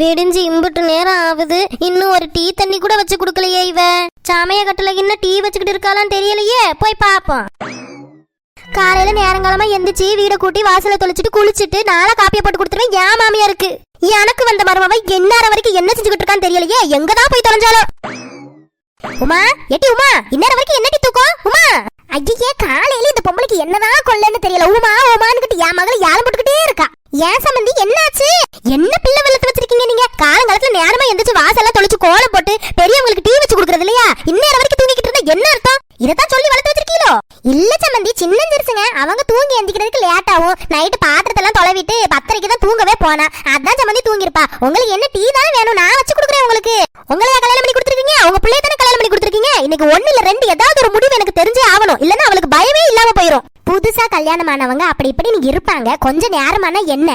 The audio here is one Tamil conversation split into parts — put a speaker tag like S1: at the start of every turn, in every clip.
S1: வெடிஞ்சு இம்புட்டு நேரம் ஆகுது. இன்னும் ஒரு டீ தண்ணி கூட வச்சு கொடுக்கலையே இவ. சமைய கட்டுல இன்னும் டீ வச்சுக்கிட்டு இருக்காளான்னு தெரியலையே. போய் பாப்போம் காலையில நேரங்காலமா எந்திரிச்சு வீட கூட்டி வாசல தொலைச்சிட்டு குளிச்சிட்டு நாளா காப்பியை போட்டு கொடுத்துருவேன். ஏன் மாமியா இருக்கு எனக்கு வந்த மருமவை எந்நேரம் வரைக்கும் என்ன செஞ்சுக்கிட்டு இருக்கான்னு தெரியலையே. எங்கதான் போய் தொலைஞ்சாலும். உமா எட்டி உமா இந்நேரம் வரைக்கும் என்னடி தூக்கம்? உமா. ஐயே காலையில இந்த பொம்பளைக்கு என்னதான் கொள்ளன்னு தெரியல. உமா உமான்னுகிட்டு என் மகளை யாரும் போட்டுக்கிட்டே இருக்கா. ஏன் சம்பந்தி என்ன பிள்ளை வெள்ளத்து வச்சிருக்கீங்க நீங்க காலங்காலத்துல நேரமா எந்திரிச்சு வாசல்ல தொலைச்சு கோலம் போட்டு பெரியவங்களுக்கு டீ வச்சு கொடுக்கறது இல்லையா? இந்நேரம் வரைக்கும் தூங்கிக்கிட்டு இருந்தா என்ன அர்த்தம்? இதான் சொல்லி வளர்த்து வச்சிருக்கீங்களோ? இல்ல சம்பந்தி சின்னஞ்சிருச்சுங்க அவங்க தூங்கி எந்திக்கிறதுக்கு லேட் ஆகும். நைட்டு பாத்திரத்தெல்லாம் தொலைவிட்டு பத்தரைக்கு தான் தூங்கவே போனா. அதான் சம்பந்தி தூங்கிருப்பா உங்களுக்கு என்ன டீ தானே வேணும்? நான் வச்சு கொடுக்குறேன் உங்களுக்கு உங்களையா கல்யாணம் பண்ணி கொடுத்துருக்கீங்க உங்க பிள்ளைய தானே கல்யாணம் பண்ணி கொடுத்துருக்கீங்க இன்னைக்கு ஒண்ணு இல்ல ரெண்டு ஏதாவது ஒரு முடிவு எனக்கு தெரிஞ்சே ஆகணும் இல்லன்னா அவளுக்கு பயமே இல்லாம போயிரும் புதுசா கல்யாணம் ஆனவங்க அப்படி இப்படி நீங்க இருப்பாங்க. கொஞ்ச நேரமானா என்ன?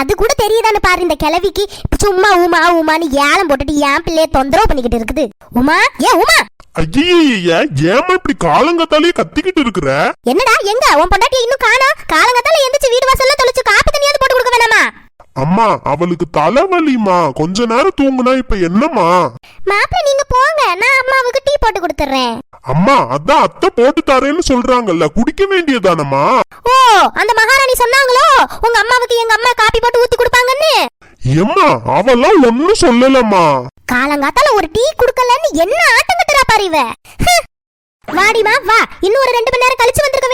S1: அது கூட தெரியுதான்னு பாரு இந்த கிழவிக்கு. சும்மா உமா உமான்னு ஏலம் போட்டுட்டு என் பிள்ளைய தொந்தரவு பண்ணிக்கிட்டு இருக்குது. உமா ஏ உமா?
S2: ஐயா ஏமா இப்படி காலங்கத்தாலேயே கத்திக்கிட்டு இருக்கிற?
S1: என்னடா எங்க? உன் பொண்டாட்டி இன்னும் காணா? காலங்கத்தால எந்திரிச்சு வீடு வாசல்ல தொலைச்சு காப்பி தண்ணியாவது போட்டு கொடுக்க வேணாமா?
S2: அம்மா அவளுக்கு தலைவலிமா கொஞ்ச நேரம் தூங்குனா இப்ப என்னம்மா?
S1: மாப்பிள்ள நீங்க போங்க. நான் அம்மாவுக்கு டீ போட்டு கொடுத்துறேன்
S2: அம்மா அதான் அத்தை போட்டு தரேன்னு சொல்றாங்கல்ல குடிக்க வேண்டியதானம்மா?
S1: ஓ அந்த மகாராணி சொன்னாங்களோ? உங்க அம்மாவுக்கு எங்க அம்மா காப்பி போட்டு ஊத்தி கொடுப்பாங்கன்னு?
S2: எம்மா அவெல்லாம் ஒன்னும் சொல்லலம்மா.
S1: காலங்காத்தால ஒரு டீ குடுக்கலன்னு என்ன ஆட்டம் கட்டுறா பாரு இவ. வாடிமா வா. இன்னும் ஒரு ரெண்டு மணி நேரம் கழிச்சு வந்திருக்க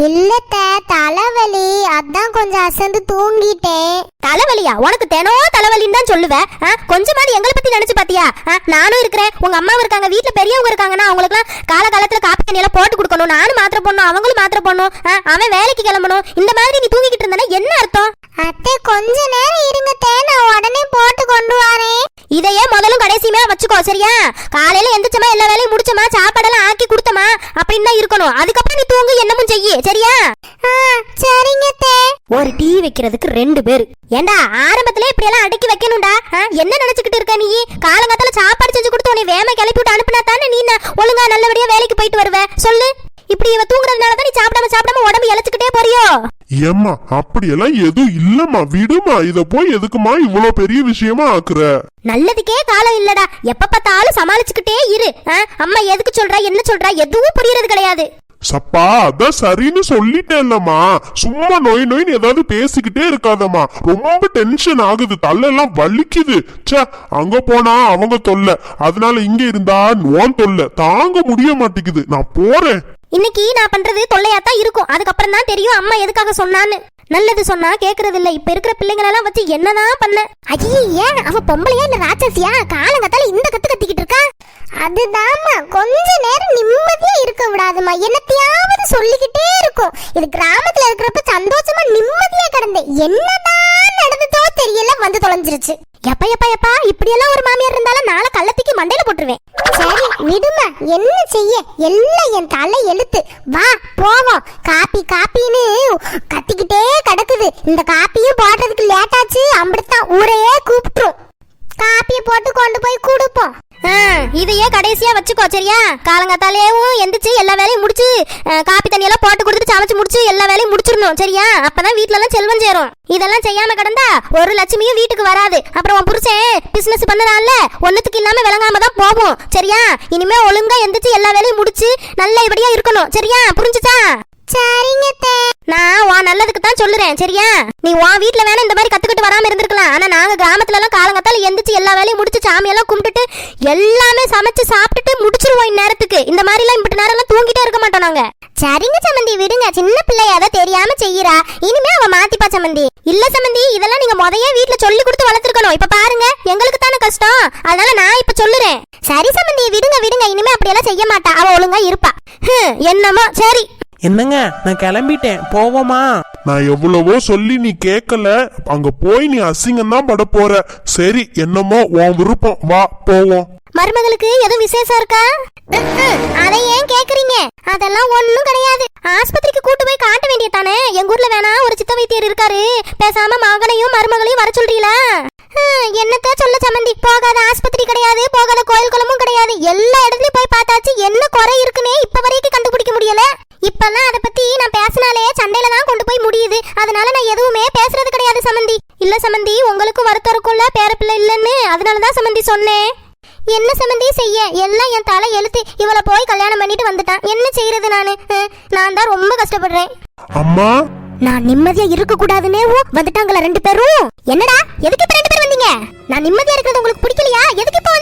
S3: இல்லத்த தலைவலி. அதான் கொஞ்சம் அசந்து தூங்கிட்டேன்.
S1: தலைவலியா? உனக்கு தினம் தலைவலின்னு தான் சொல்லுவ. ஆ, கொஞ்சமாவது எங்களை பத்தி நினைச்சு பாத்தியா? நானும் இருக்கிறேன். உங்க அம்மாவும் இருக்காங்க. வீட்ல பெரியவங்க இருக்காங்கன்னா அவங்களுக்குலாம் காலகாலத்துல காப்பி தண்ணி எல்லாம் போட்டு கொடுக்கணும். நானும் மாத்திரை போடணும். அவங்களும் மாத்திரை போடணும். அவன் வேலைக்கு கிளம்பணும். இந்த மாதிரி நீ தூங்கிக்கிட்டு இருந்தா என்ன அர்த்தம்?
S3: அத்தை கொஞ்ச நேரம் இருங்கத்தே நான் உடனே போட்டு கொண்டு வரேன்
S1: இதையே முதலும் கடைசியுமே சரியா? காலையில எந்திரிச்சமா எல்லா வேலையும் முடிச்சமா சாப்பாடெல்லாம் ஆக்கி கொடுத்தமா அப்படின்னு தான் இருக்கணும். அதுக்கப்புறம் நீ தூங்கு என்னமும் செய்ய சரியா?
S3: சரிங்க
S1: ஒரு டீ வைக்கிறதுக்கு ரெண்டு பேர். ஏண்டா ஆரம்பத்துல இப்படி எல்லாம் அடக்கி வைக்கணும்டா? என்ன நினைச்சுக்கிட்டு இருக்க நீ? காலங்காத்தால சாப்பாடு செஞ்சு கொடுத்து உன்னை வேம கிளப்பி விட்டு அனுப்புனா தானே நீ ஒழுங்கா நல்லபடியா வேலைக்கு போயிட்டு வருவ? சொல்லு. இப்படி இவ தூங்குறதுனால தான் நீ சாப்பிடாம சாப்பிடாம உடம்பு இழைச்சுக்கிட்டே போறியோ?
S2: ஏம்மா அப்படியெல்லாம் எதுவும் இல்லம்மா. விடுமா இத போய் எதுக்குமா இவ்வளவு பெரிய விஷயமா ஆக்குற?
S1: நல்லதுக்கே காலம் இல்லடா. எப்ப பார்த்தாலும் சமாளிச்சுக்கிட்டே இரு. அம்மா எதுக்கு சொல்றா என்ன சொல்றா எதுவும் புரியறது கிடையாது.
S2: சப்பா அதான் சரின்னு சொல்லிட்டேன்லம்மா. சும்மா நோய் நோய்னு ஏதாவது பேசிக்கிட்டே இருக்காதம்மா. ரொம்ப டென்ஷன் ஆகுது. தள்ளெல்லாம் வலிக்குது. ச்சே அங்க போனா அவங்க தொல்லை. அதனால இங்க இருந்தா நோன் தொல்லை. தாங்க முடிய மாட்டேங்குது. நான் போறேன்.
S1: இன்னைக்கு நான் பண்றது தொல்லையா தான் இருக்கும். அதுக்கப்புறம் தான் தெரியும் அம்மா எதுக்காக சொன்னான்னு. நல்லது சொன்னா கேக்குறது இல்ல இப்ப இருக்கிற பிள்ளைங்களெல்லாம் வச்சு என்னதான் பண்ண?
S3: ஐயே ஏன் அவ பொம்பளையா இல்ல ராட்சசியா? காலங்கத்தால இந்த கத்து கத்திக்கிட்டு இருக்கா? அதுதாம்மா கொஞ்ச நேரம் நிம்மதியா இருக்க விடாதுமா என்னத்தையாவது சொல்லிக்கிட்டே இருக்கும். இது கிராமத்துல இருக்கிறப்ப சந்தோஷமா நிம்மதியா கிடந்தேன். என்னதான் நடந்ததோ தெரியல வந்து தொலைஞ்சிருச்சு.
S1: எப்ப எப்ப எப்பா இப்படி எல்லாம் ஒரு மாமியார் இருந்தாலும் நாளை கள்ளத்துக்கு மண்டையில போட்டுருவேன்.
S3: சரி விடுமா என்ன செய்ய? எல்லாம் என் தலை எழுத்து. வா போவோம். காப்பி காப்பின்னு கத்திக்கிட்டே கிடக்குது. இந்த காப்பியும் போடுறதுக்கு லேட்டாச்சு
S1: அம்பிடுத்த இதையே கடைசியா வச்சுக்கோ சரியா? காலங்காத்தாலேயும் எந்திரிச்சு எல்லா வேலையும் முடிச்சு காப்பி தண்ணி எல்லாம் போட்டு கொடுத்துட்டு சமைச்சு முடிச்சு எல்லா வேலையும் முடிச்சிடணும் சரியா? அப்பதான் வீட்டுல எல்லாம் செல்வம் சேரும். இதெல்லாம் செய்யாம கிடந்தா ஒரு லட்சுமியும் வீட்டுக்கு வராது. அப்புறம் உன் புருஷன் பிசினஸ் பண்ணதால ஒண்ணுத்துக்கு இல்லாம விளங்காம தான் போகும் சரியா? இனிமே ஒழுங்கா எந்திரிச்சு எல்லா வேலையும் முடிச்சு நல்லபடியா இருக்கணும் சரியா? புரிஞ்சுச்சா?
S3: சரிங்க
S1: நான் உன் நல்லதுக்கு தான் சொல்லுறேன் சரியா? நீ உன் வீட்ல வேணா இந்த மாதிரி கத்துக்கிட்டு வராம இருந்திருக்கலாம். ஆனா நாங்க கிராமத்துல எல்லாம் காலங்கத்தால எந்திரிச்சு எல்லா வேலையும் முடிச்சு சாமியெல்லாம் கும்பிட்டுட்டு எல்லாமே சமைச்சு சாப்பிட்டுட்டு முடிச்சிருவோம் இந்நேரத்துக்கு. இந்த மாதிரி எல்லாம் இப்படி நேரம் எல்லாம் தூங்கிட்டே இருக்க மாட்டோம் நாங்க.
S3: சரிங்க சமந்தி விடுங்க. சின்ன பிள்ளையாத தெரியாம செய்யறா. இனிமே அவ மாத்திப்பா சமந்தி.
S1: இல்ல சமந்தி இதெல்லாம் நீங்க முதைய வீட்ல சொல்லி கொடுத்து வளர்த்துருக்கணும். இப்ப பாருங்க எங்களுக்கு தானே கஷ்டம். அதனால நான் இப்ப சொல்லுறேன்.
S3: சரி சமந்தி விடுங்க விடுங்க. இனிமே அப்படியெல்லாம் செய்ய மாட்டா. அவ ஒழுங்கா இருப்பா.
S1: என்னமோ சரி.
S4: என்னங்க நான் கிளம்பிட்டேன். போவோமா?
S2: நான் எவ்வளவோ சொல்லி நீ கேட்கல அங்க போய் நீ அசிங்கம் தான் பட போற. சரி என்னமோ உன் விருப்பம். வா போவோம்.
S1: மருமகளுக்கு எதுவும் விசேஷம் இருக்கா.
S3: அதை ஏன் கேக்குறீங்க?
S1: அதெல்லாம் ஒண்ணும் கிடையாது. ஆஸ்பத்திரிக்கு கூட்டு போய் காட்ட வேண்டியதானே எங்க ஊர்ல வேணா ஒரு சித்த வைத்தியர் இருக்காரு. பேசாம மகனையும் மருமகளையும் வர சொல்றீங்களா? ஹம், என்னத்த சொல்ல சம்மந்தி? போகாத ஆஸ்பத்திரி கிடையாது போகாத கோயில் குளமும் கிடையாது. எல்லா இடத்துலயும் போய் பார்த்தாச்சு என்ன குறை இருக்குன்னே இப்ப வரைக்கும் கண்டுபிடிக்க முடியல இப்பெல்லாம் அதை பத்தி நான் பேசினாலே சண்டையில தான் கொண்டு போய் முடியுது அதனால நான் எதுவுமே பேசுறது கிடையாது சம்மந்தி இல்ல சமந்தி உங்களுக்கும் வருத்தம் பேரப்பிள்ளை இல்லைன்னு அதனால தான் சமந்தி சொன்னேன் என்ன சமந்தி செய்ய? எல்லாம் என் தலை எழுத்து இவளை போய் கல்யாணம் பண்ணிட்டு வந்துட்டான். என்ன செய்யறது நானு? நான் தான் ரொம்ப கஷ்டப்படுறேன்.
S2: அம்மா?
S1: நான் நிம்மதியா இருக்க கூடாதுன்னே வந்துட்டாங்களா ரெண்டு பேரும்? என்னடா? எதுக்கு இப்ப ரெண்டு பேரும் வந்தீங்க? நான் நிம்மதியா இருக்கிறது உங்களுக்கு பிடிக்கலையா? எதுக்கு இப்போ